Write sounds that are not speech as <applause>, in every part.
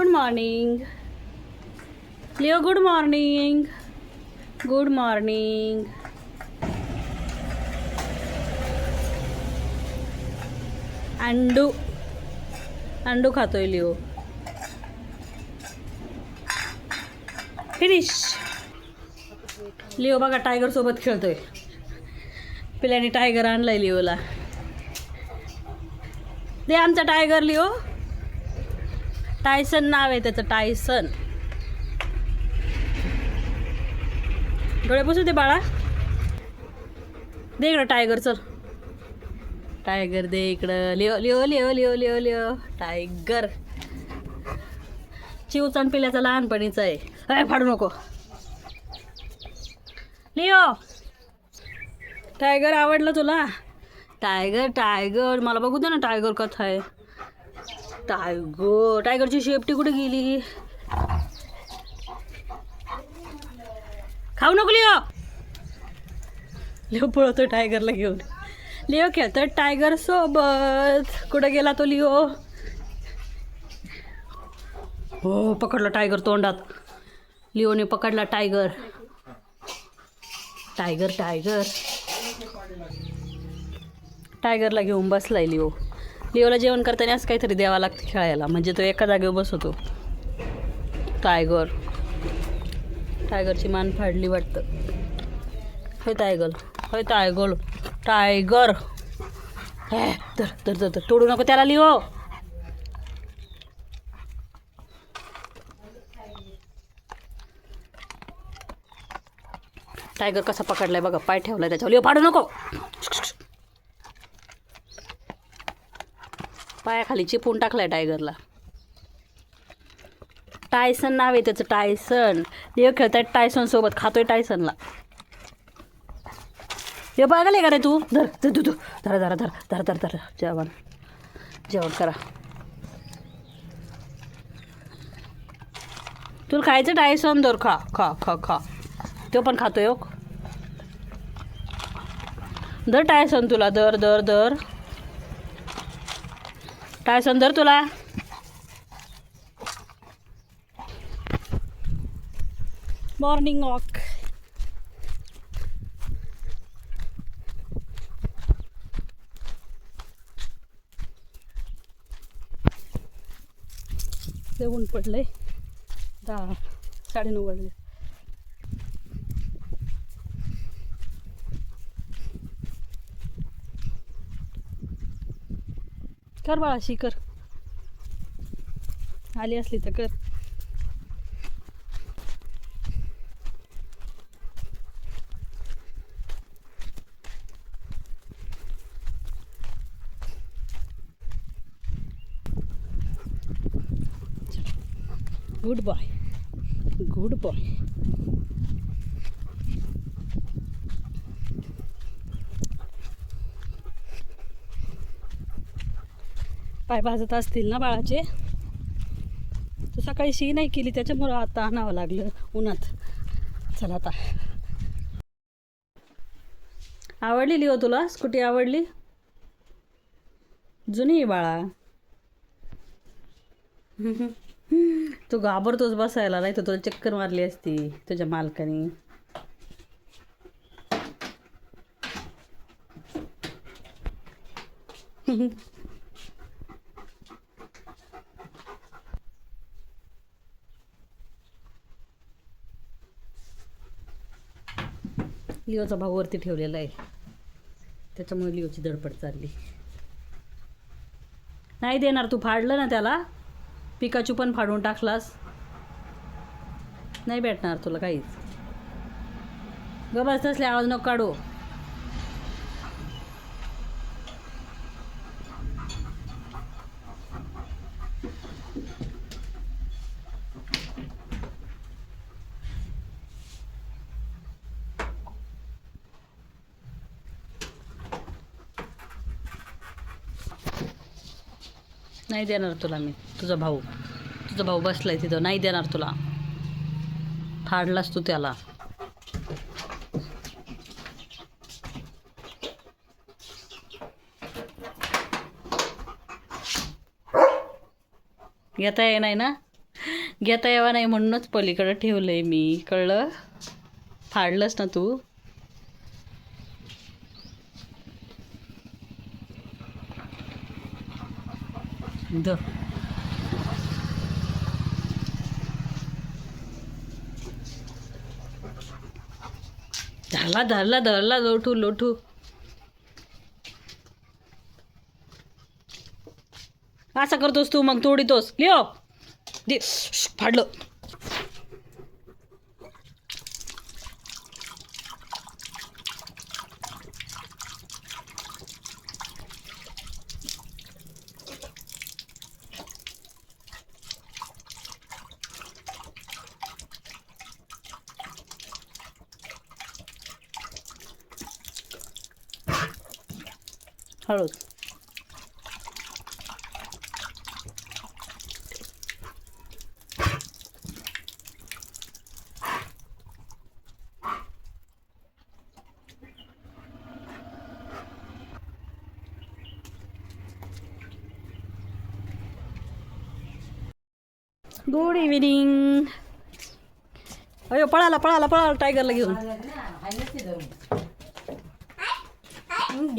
Good morning Leo good morning good morning undo. अंडू खातोय Leo. Finish Leo बघा Tiger सोबत खेळतोय. पिल्याने टायगर आणलाय लिओला. दे आमचा टायगर लिओ. टायसन नाव आहे त्याचं टायसन. डोळे पुसू दे बाळा. दे इकडं टायगर चल. टायगर दे इकडं. Leo Leo Leo Leo Leo Leo. Tiger चिवचण पिल्याचं लहानपणीचं आहे. काय फाडू नको. लिओ. टायगर आवडलं तुला? टायगर टायगर मला बघू दे ना टायगर कथा आहे. टायगर टायगरची शेपटी कुठे गेली. खाऊ नको लिओ. लिओ पळतो टायगरला घेऊन. लिओ खेळतोय टायगर सोबत. कुठं गेला तो लिओ? हो पकडला टायगर तोंडात. लिओने पकडला टायगर. Tiger tiger. टायगरला घेऊन बसलाय लिओ. लिओला जेवण करताना असं काहीतरी द्यावं लागतं खेळायला. म्हणजे तो एका जागेवर बसवतो टायगर. टायगरची मान फाडली वाटतं. होय टायगर होय टायगर. टायगर तर तर तर तर तोडू नको त्याला लिओ. टायगर कसा पकडलाय बघा. पाय ठेवलाय त्याच्यावर. लिओ फाडू नको. पायाखाली चिपून टाकलाय टायगरला टायसन नाव आहे त्याचं टायसन लिओ खेळताय टायसन सोबत खातोय टायसनला हे बघाले का रे तू? धर धर तू तू धरा धरा धर धर धर धर. जेवण. जेवण करा. तुला खायचं टायसन धर खा खा खा खा. तो पण खातोय हो. दर टायसन तुला दर दर दर काय सुंदर तुला? मॉर्निंग वॉक ऊन पडलंय. दहा साडेनऊ वाजले. कर बाळाशी कर आली असली तर कर. Good boy. Good boy. पाय भाजत असतील ना बाळाचे? तर सकाळी शी नाही केली त्याच्यामुळं आता आणावं लागलं उन्हात. चला आता. आवडलेली हो तुला? स्कूटी आवडली? जुनी आहे बाळा. तू घाबरतोच बसायला नाही तर तुला चक्कर मारली असती तुझ्या मालकाने. लिओचा भाऊ वरती ठेवलेला आहे. त्याच्यामुळे लिओची धडपड चालली. नाही देणार तू फाडलं ना त्याला. पिकाचू पण फाडून टाकलास. नाही भेटणार तुला काहीच. गबस तसले आवाज नको काढू. नाही देणार तुला मी. तुझा भाऊ. तुझा भाऊ बसलाय तिथं. नाही देणार तुला. फाडलास तू त्याला. घेता ये नाही ना? घेता यावा नाही म्हणूनच पलीकडं ठेवलंय मी. कळलं? फाडलंस ना तू. द. धरला धरला धरला लोटू लोटू असं करतोस तू मग तोडितोस. लिओ. दे. फाडलं. हळूच गुड इव्हिनिंग अयो पळाला पळाला पळाला टायगरला घेऊन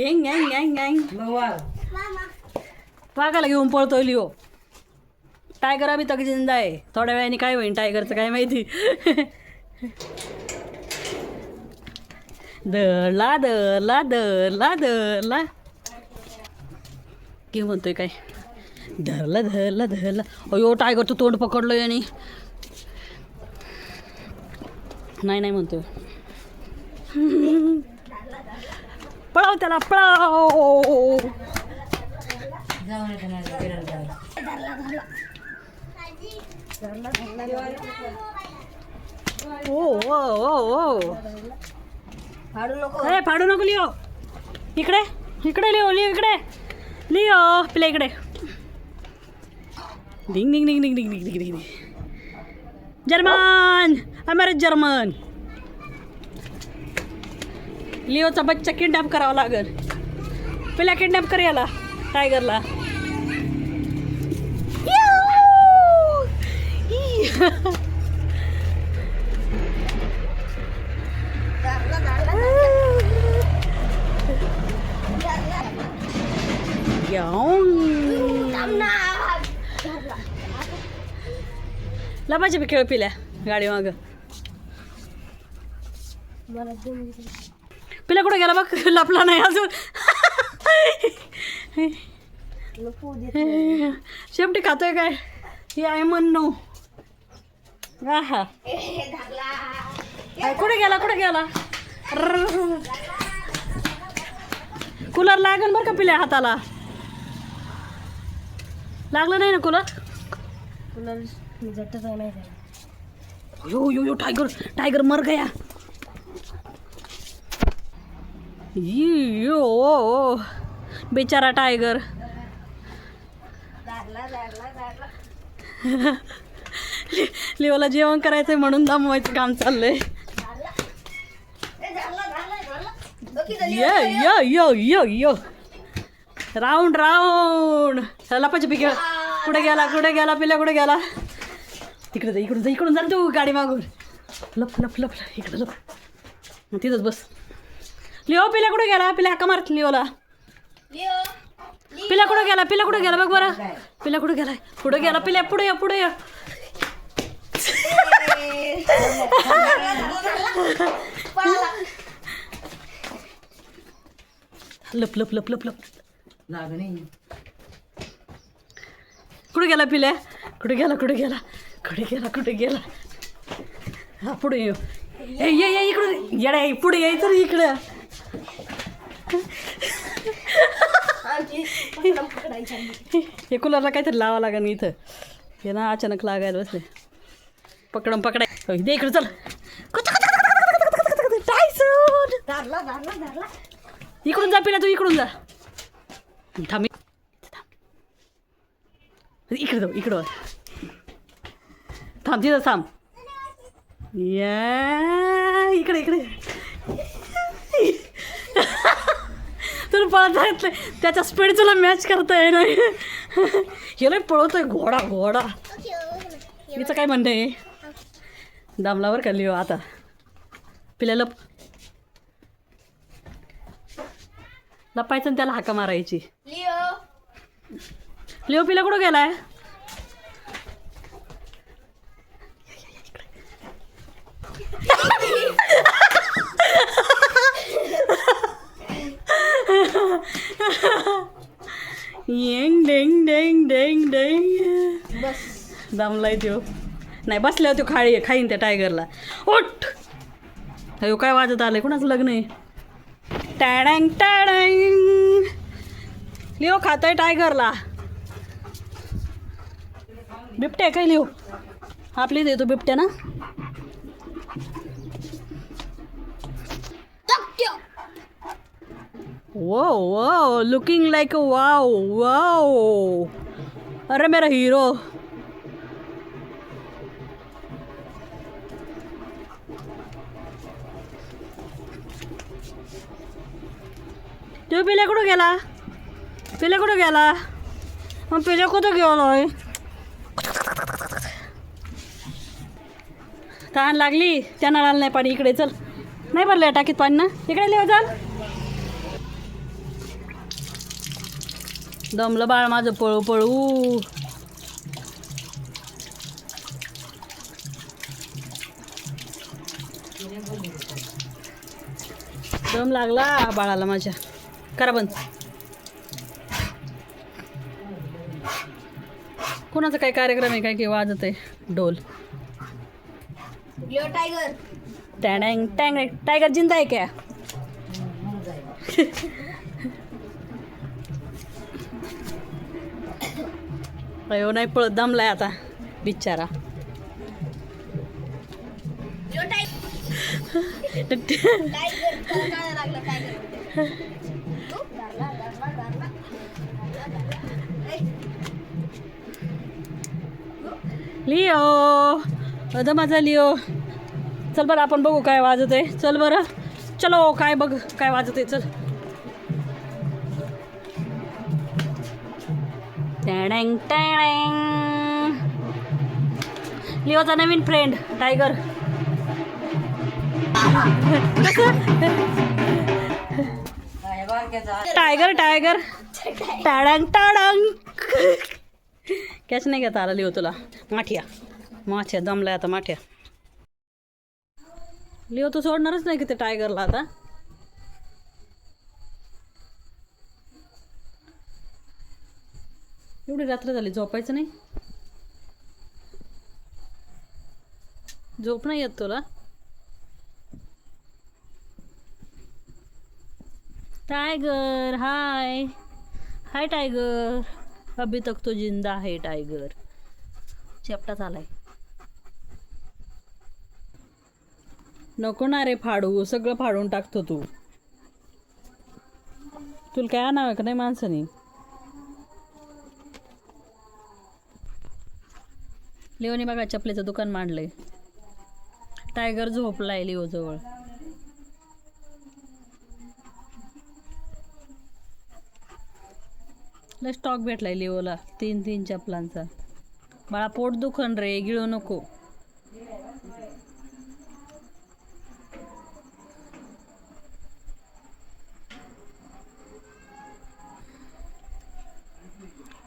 गँग गँग गँग गँग वाघाला घेऊन पळतोय लिओ. टायगर आम्ही तक जिंदा आहे. थोड्या वेळाने काय होईन टायगरचं काय माहिती? दरला दरला दरला दरला की म्हणतोय काय? धरला धरला धरला. अयो टायगर तू तोंड पकडलो आणि. नाही नाही म्हणतोय. पळाव त्याला पळाव. ओ ओ ओ ओ ए फाडू नको लिओ. इकडे इकडे लिओ लिओ इकडे. लिओ आपल्या इकडे. डिंग डिंग डिंग डिंग डिंग डिंग डिंग डिंग जर्मन अमेरिक जर्मन. लिओचा बच्चा किडनॅप करावा लागेल. पहिला किडनॅप कर याला टायगरला. लपाचे बी खेळ पिल्या गाडी माग. पिल्या कुठे गेला बघ? लपला नाही अजून. शेपटी खातोय काय? हे आहे म्हणणं हा कुठे गेला कुठे गेला? कूलर लागन बरं का पिल्या हाताला? लागलं नाही ना cooler? Yo yo yo tiger tiger मर गया. यो बेचारा टायगर लिओला जेवण करायचंय म्हणून दमवायचं काम चाललंय. यो यो यो यो य. राऊंड राऊंड लपाची पिके कुठे गेला कुठे गेला पिल्या कुठे गेला? तिकडे जा इकडून जा इकडून जा तू गाडी मागून. लप लप लप इकडे लप. मग तिथंच बस. लिओ पिल्या कुठे गेला? पिल्या हाका मारत लिओला. पिल्या कुठे गेला? पिल्या कुठे गेला? बघ बरं. पिल्या कुठे गेला पुढे गेला. पिल्या पुढे या पुढे या. लप लप लप लप लप. कुठे गेला पिल्या कुठे गेला? कुठे गेला? कुठे गेला? कुठे गेला? हा पुढे ये. ए, ये ये इकडे येडा ये, पुढे यायचं इकडे. हे कुलरला काहीतरी लावा लागेल इथं हे ना अचानक लागायला बसले पकडम पकडाय दे इकडे चल इकडून जा पिला तू इकडून जा थांब थांब. इकडे जाऊ इकडं थांब तिथं थांब या इकडे इकडे तुला पळता नाही त्याच्या स्पीड तुला मॅच करता येणार. हे लय पळवतोय घोडा घोडा. हिचं काय म्हणणं आहे? दमलावर का लिओ आता? पिल्या लप लपायचं आणि त्याला हाका मारायची. लिओ. लिओ पिल्या कुठं गेलाय येंग डेंग डेंग डेंग डेंग बस दमलाय त्यो. नाही बसल्यावर तो खाळी खाईन त्या टायगरला उठ! अयो काय वाजत आलंय? कुणाचं लग्न आहे? टॅडँग टॅडँग. लिओ खातोय टायगरला बिबट्या काय लिओ? आपली देतो बिबट्या ना? वो वो लुकिंग लाईक वाव वाव अरे मेरा हिरो तो पिल्या कुठं गेला? पिल्या कुठं गेला? मग पिल्या कुठं गेलोय तहान लागली. त्या नळाला नाही पाणी. इकडे चल. नाही भरलं टाकीत पाणी ना? इकडे लिहा चल. दमलं बाळ माझं पळू पळू दम लागला बाळाला माझ्या. करा बंद. कोणाचा काय कार्यक्रम आहे काय की वाजत आहे? ढोल. टायगर टँग टँग टायगर जिंदा आहे क्या? अयो नाही पळत दमलाय आता बिचारा टायगर <laughs> लिओ. अद माझा लिओ. चल बरं आपण बघू काय वाजत आहे चल बरं. चलो काय बघ काय वाजत आहे चल. टॅडँग टॅडँग लिओचा नवीन फ्रेंड <laughs> टायगर टायगर टायगर. टाडंग टाडंग. कॅच नाही घेता आला लिओ तुला. माठ्या. माठ्या दमलाय आता माठ्या. लिओ तू सोडणारच नाही की ते टायगरला आता. एवढी रात्र झाली झोपायचं नाही. झोप नाही येत तुला. टायगर हाय हाय टायगर अभी तक तो जिंदा है टायगर चेपटा चालाय. नको ना रे फाडू सगळं फाडून टाकतो तू. तुला काय आणावं का नाही माणसाने? लिओने बघा चपलेचं दुकान मांडलंय. टायगर झोपलाय लिओ जवळ लय स्टॉक भेटला आहे लिओला तीन तीन चपलांचा बाळा पोट दुखन रे गिळू नको.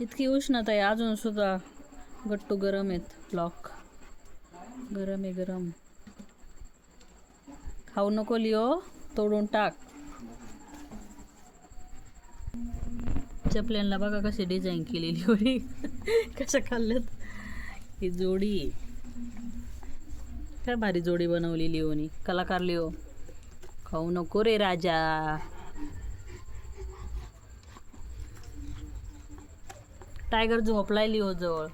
इतकी उष्णता आहे अजून सुद्धा गट्टू गरम आहेत ब्लॉक गरम आहे गरम. खाऊ नको लिओ तोडून टाक. चपल्यांना बघा कशी डिझाईन केलेली होती कशा खाल्ल्यात. ही जोडी काय भारी जोडी बनवली लिओनी कलाकार लिओ. खाऊ नको रे राजा. टायगर झोपलाय लिओ जवळ.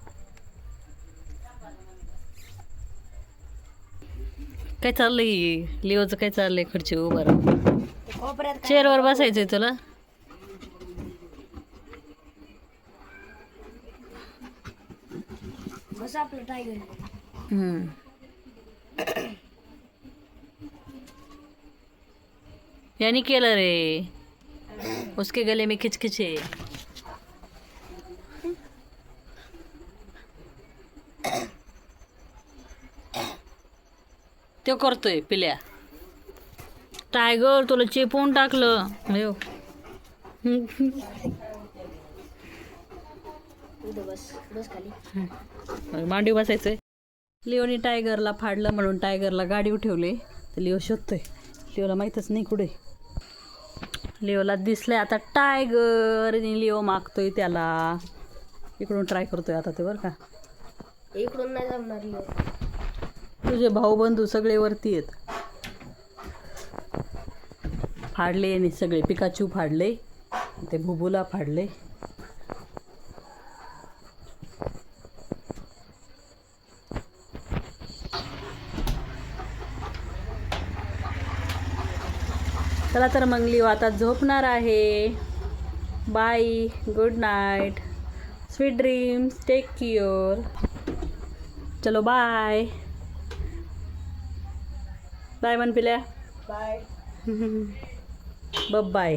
काय चाललंय? लिओचं काय चाललंय? खुर्ची उभं राहून. ते कोपऱ्यात काय- चेअरवर बसायचंय तुला? कसं आपलं यानी केलं रे. उसके गले में खिचखिच. है तो करतोय पिल्या. टायगर तुला चेपून टाकलं. बस बस खाली. मांडी बसायचंय. लिओनी टायगरला फाडलं म्हणून टायगरला गाडी ठेवले तर लिओ शोधतोय. लिओला माहीतच नाही कुठे. लिओला दिसलंय आता टायगर आणि लिओ मागतोय त्याला. इकडून ट्राय करतोय आता ते बरं का. इकडून नाही जमणार लिओ. तुझे भाऊबंधू सगळे वरती आहेत. फाडले आणि सगळे पिकाचू फाडले ते भुबुला फाडले. चला तर मग लिओ आता झोपणार आहे. Bye good night sweet dreams take care चलो बाय बाय मन पिल्या बाय बाय